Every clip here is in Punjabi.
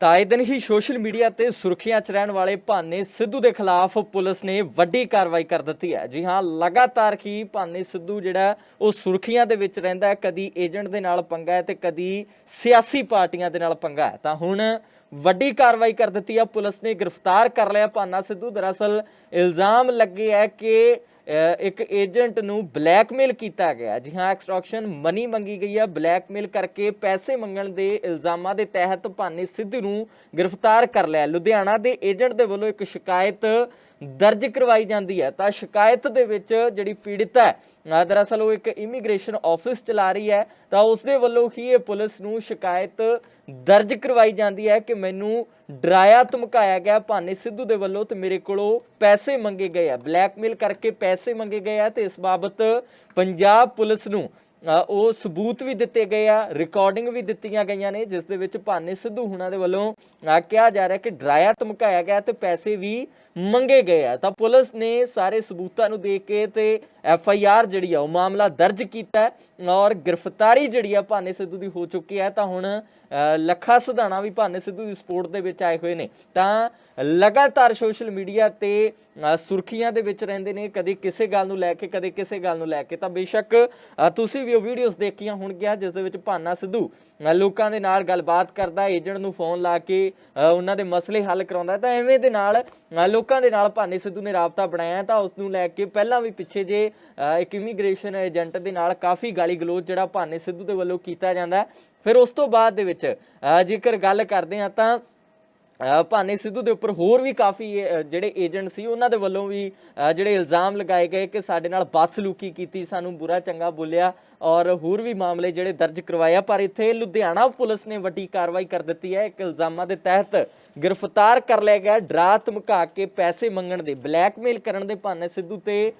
ਤਾਂ ਇਹ ਦਿਨ ਹੀ ਸੋਸ਼ਲ ਮੀਡੀਆ ਤੇ ਸੁਰਖੀਆਂ 'ਚ ਰਹਿਣ ਵਾਲੇ ਭਾਨੇ ਸਿੱਧੂ ਦੇ ਖਿਲਾਫ ਪੁਲਿਸ ਨੇ ਵੱਡੀ ਕਾਰਵਾਈ ਕਰ ਦਿੱਤੀ ਹੈ। ਜੀ ਹਾਂ, ਲਗਾਤਾਰ ਹੀ ਭਾਨੇ ਸਿੱਧੂ ਜਿਹੜਾ ਉਹ ਸੁਰਖੀਆਂ ਦੇ ਵਿੱਚ ਰਹਿੰਦਾ ਹੈ, ਕਦੀ ਏਜੰਟ ਦੇ ਨਾਲ ਪੰਗਾ ਹੈ ਤੇ ਕਦੀ ਸਿਆਸੀ ਪਾਰਟੀਆਂ ਦੇ ਨਾਲ ਪੰਗਾ ਹੈ। ਤਾਂ ਹੁਣ ਵੱਡੀ ਕਾਰਵਾਈ ਕਰ ਦਿੱਤੀ ਹੈ, ਪੁਲਿਸ ਨੇ ਗ੍ਰਿਫਤਾਰ ਕਰ ਲਿਆ ਭਾਨਾ ਸਿੱਧੂ। ਦਰਅਸਲ ਇਲਜ਼ਾਮ ਲੱਗੇ ਹੈ ਕਿ ਇੱਕ ਏਜੰਟ ਨੂੰ ਬਲੈਕਮੇਲ ਕੀਤਾ ਗਿਆ ਜੀ ਹਾਂ, ਐਕਸਟ੍ਰੈਕਸ਼ਨ ਮਨੀ ਮੰਗੀ ਗਈ ਹੈ। ਬਲੈਕਮੇਲ ਕਰਕੇ ਪੈਸੇ ਮੰਗਣ ਦੇ ਇਲਜ਼ਾਮਾਂ ਦੇ ਤਹਿਤ ਭਾਨੀ ਸਿੱਧੂ ਨੂੰ ਗ੍ਰਿਫਤਾਰ ਕਰ ਲਿਆ। ਲੁਧਿਆਣਾ ਦੇ ਏਜੰਟ ਦੇ ਵੱਲੋਂ ਇੱਕ ਸ਼ਿਕਾਇਤ ਦਰਜ ਕਰਵਾਈ ਜਾਂਦੀ ਹੈ। ਤਾਂ ਸ਼ਿਕਾਇਤ ਦੇ ਵਿੱਚ ਜਿਹੜੀ ਪੀੜਿਤ ਹੈ ਦਰਅਸਲ ਉਹ ਇੱਕ ਇਮੀਗ੍ਰੇਸ਼ਨ ਆਫਿਸ ਚਲਾ ਰਹੀ ਹੈ। ਤਾਂ ਉਸ ਦੇ ਵੱਲੋਂ ਹੀ ਇਹ ਪੁਲਿਸ ਨੂੰ ਸ਼ਿਕਾਇਤ ਦਰਜ ਕਰਵਾਈ ਜਾਂਦੀ ਹੈ ਕਿ ਮੈਨੂੰ ਡਰਾਇਆ, ਧਮਕਾਇਆ ਗਿਆ ਭਾਨੇ ਸਿੱਧੂ ਦੇ ਵੱਲੋਂ ਤੇ ਮੇਰੇ ਕੋਲੋਂ ਪੈਸੇ ਮੰਗੇ ਗਏ ਆ। ਬਲੈਕਮੇਲ ਕਰਕੇ ਪੈਸੇ ਮੰਗੇ ਗਏ ਆ ਤੇ ਇਸ ਬਾਬਤ ਪੰਜਾਬ ਪੁਲਿਸ ਨੂੰ ਉਹ ਸਬੂਤ ਵੀ ਦਿੱਤੇ ਗਏ ਆ ਰਿਕਾਰਡਿੰਗ ਵੀ ਦਿੱਤੀਆਂ ਗਈਆਂ ਨੇ ਜਿਸ ਦੇ ਵਿੱਚ ਭਾਨੇ ਸਿੱਧੂ ਹੁਣਾਂ ਦੇ ਵੱਲੋਂ ਕਿਹਾ ਜਾ ਰਿਹਾ ਕਿ ਡਰਾਇਆ ਧਮਕਾਇਆ ਗਿਆ ਤੇ ਪੈਸੇ ਵੀ ਮੰਗੇ ਗਏ ਆ। ਤਾਂ ਪੁਲਿਸ ਨੇ ਸਾਰੇ ਸਬੂਤਾਂ ਨੂੰ ਦੇਖ ਕੇ ਤੇ ਐਫ ਆਈ ਆਰ ਜਿਹੜੀ ਆ ਉਹ ਮਾਮਲਾ ਦਰਜ ਕੀਤਾ ਔਰ ਗ੍ਰਿਫਤਾਰੀ ਜਿਹੜੀ ਆ ਭਾਨੇ ਸਿੱਧੂ ਦੀ ਹੋ ਚੁੱਕੀ ਹੈ। ਤਾਂ ਹੁਣ ਅ, ਲੱਖਾ ਸਿਧਾਣਾ ਵੀ ਭਾਨੇ ਸਿੱਧੂ ਦੀ ਸਪੋਰਟ ਦੇ ਵਿੱਚ ਆਏ ਹੋਏ ਨੇ। ਤਾਂ ਲਗਾਤਾਰ ਸੋਸ਼ਲ ਮੀਡੀਆ ਤੇ ਸੁਰਖੀਆਂ ਦੇ ਵਿੱਚ ਰਹਿੰਦੇ ਨੇ ਕਦੇ ਕਿਸੇ ਗੱਲ ਨੂੰ ਲੈ ਕੇ ਕਦੇ ਕਿਸੇ ਗੱਲ ਨੂੰ ਲੈ ਕੇ। ਤਾਂ ਬੇਸ਼ੱਕ ਤੁਸੀਂ ਵੀ ਉਹ ਵੀਡੀਓਜ਼ ਦੇਖੀਆਂ ਹੋਣਗੀਆਂ ਜਿਸ ਦੇ ਵਿੱਚ ਭਾਨਾ ਸਿੱਧੂ ਲੋਕਾਂ ਦੇ ਨਾਲ ਗੱਲਬਾਤ ਕਰਦਾ ਏਜੰਟ ਨੂੰ ਫੋਨ ਲਾ ਕੇ ਉਹਨਾਂ ਦੇ ਮਸਲੇ ਹੱਲ ਕਰਾਉਂਦਾ। ਤਾਂ ਐਵੇਂ ਦੇ ਨਾਲ ਲੋਕਾਂ ਦੇ ਨਾਲ ਭਾਨੇ ਸਿੱਧੂ ਨੇ ਰਾਬਤਾ ਬਣਾਇਆ ਤਾਂ ਉਸ ਨੂੰ ਲੈ ਕੇ ਪਹਿਲਾਂ ਵੀ ਪਿੱਛੇ ਜੇ ਅ, ਇੱਕ ਇਮੀਗ੍ਰੇਸ਼ਨ ਏਜੰਟ ਦੇ ਨਾਲ ਕਾਫੀ ਗਾਲੀ ਗਲੋਚ ਜਿਹੜਾ ਭਾਨੇ ਸਿੱਧੂ ਦੇ ਵੱਲੋਂ ਕੀਤਾ ਜਾਂਦਾ। ਫਿਰ ਉਸ ਤੋਂ ਬਾਅਦ ਦੇ ਵਿੱਚ ਜੇਕਰ ਗੱਲ ਕਰਦੇ ਹਾਂ ਤਾਂ ਭਾਨੇ ਸਿੱਧੂ ਦੇ ਉੱਪਰ ਹੋਰ ਵੀ ਕਾਫੀ ਜਿਹੜੇ ਏਜੰਟ ਸੀ, ਉਹਨਾਂ ਦੇ ਵੱਲੋਂ ਵੀ ਜਿਹੜੇ ਇਲਜ਼ਾਮ ਲਗਾਏ ਗਏ ਕਿ ਸਾਡੇ ਨਾਲ ਬਦਸਲੂਕੀ ਕੀਤੀ, ਸਾਨੂੰ ਬੁਰਾ ਚੰਗਾ ਬੋਲਿਆ ਔਰ ਹੋਰ ਵੀ ਮਾਮਲੇ ਜਿਹੜੇ ਦਰਜ ਕਰਵਾਇਆ ਪਰ ਇੱਥੇ ਲੁਧਿਆਣਾ ਪੁਲਿਸ ਨੇ ਵੱਡੀ ਕਾਰਵਾਈ ਕਰ ਦਿੱਤੀ ਹੈ। ਇੱਕ ਇਲਜ਼ਾਮਾਂ ਦੇ ਤਹਿਤ ਗ੍ਰਿਫਤਾਰ ਕਰ ਲਿਆ ਗਿਆ ਡਰਾ ਧਮਕਾ ਕੇ ਪੈਸੇ ਮੰਗਣ ਦੇ, ਬਲੈਕਮੇਲ ਕਰਨ ਦੇ ਭਾਨੇ ਸਿੱਧੂ ਤੇ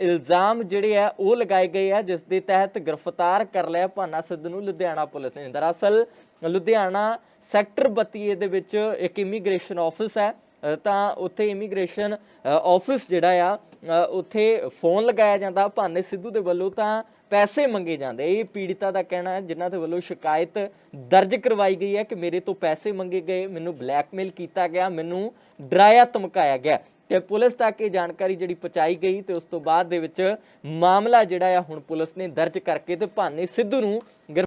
ਇਲਜ਼ਾਮ ਜਿਹੜੇ ਆ, ਉਹ ਲਗਾਏ ਗਏ ਆ, ਜਿਸ ਦੇ ਤਹਿਤ ਗ੍ਰਿਫਤਾਰ ਕਰ ਲਿਆ ਭਾਨਾ ਸਿੱਧੂ ਨੂੰ ਲੁਧਿਆਣਾ ਪੁਲਿਸ ਨੇ। ਦਰਅਸਲ, ਲੁਧਿਆਣਾ ਸੈਕਟਰ 32 ਦੇ ਵਿੱਚ ਇੱਕ ਇਮੀਗ੍ਰੇਸ਼ਨ ਆਫਿਸ ਹੈ ਤਾਂ ਉੱਥੇ ਇਮੀਗ੍ਰੇਸ਼ਨ ਆਫਿਸ ਜਿਹੜਾ ਆ ਉੱਥੇ ਫੋਨ ਲਗਾਇਆ ਜਾਂਦਾ ਭਾਨੇ ਸਿੱਧੂ ਦੇ ਵੱਲੋਂ, ਤਾਂ ਪੈਸੇ ਮੰਗੇ ਜਾਂਦੇ ਇਹ ਪੀੜਿਤਾ ਦਾ ਕਹਿਣਾ ਹੈ, ਜਿਨ੍ਹਾਂ ਦੇ ਵੱਲੋਂ ਸ਼ਿਕਾਇਤ ਦਰਜ ਕਰਵਾਈ ਗਈ ਹੈ ਕਿ ਮੇਰੇ ਤੋਂ ਪੈਸੇ ਮੰਗੇ ਗਏ, ਮੈਨੂੰ ਬਲੈਕਮੇਲ ਕੀਤਾ ਗਿਆ, ਮੈਨੂੰ ਡਰਾਇਆ, ਧਮਕਾਇਆ ਗਿਆ। ਤੇ ਪੁਲਿਸ ਤੱਕ ਇਹ ਜਾਣਕਾਰੀ ਜਿਹੜੀ ਪਹੁੰਚਾਈ ਗਈ ਤੇ ਉਸ ਤੋਂ ਬਾਅਦ ਦੇ ਵਿੱਚ ਮਾਮਲਾ ਜਿਹੜਾ ਆ ਹੁਣ ਪੁਲਿਸ ਨੇ ਦਰਜ ਕਰਕੇ ਤੇ ਭਾਨੇ ਸਿੱਧੂ ਨੂੰ ਗ੍ਰਿਫ-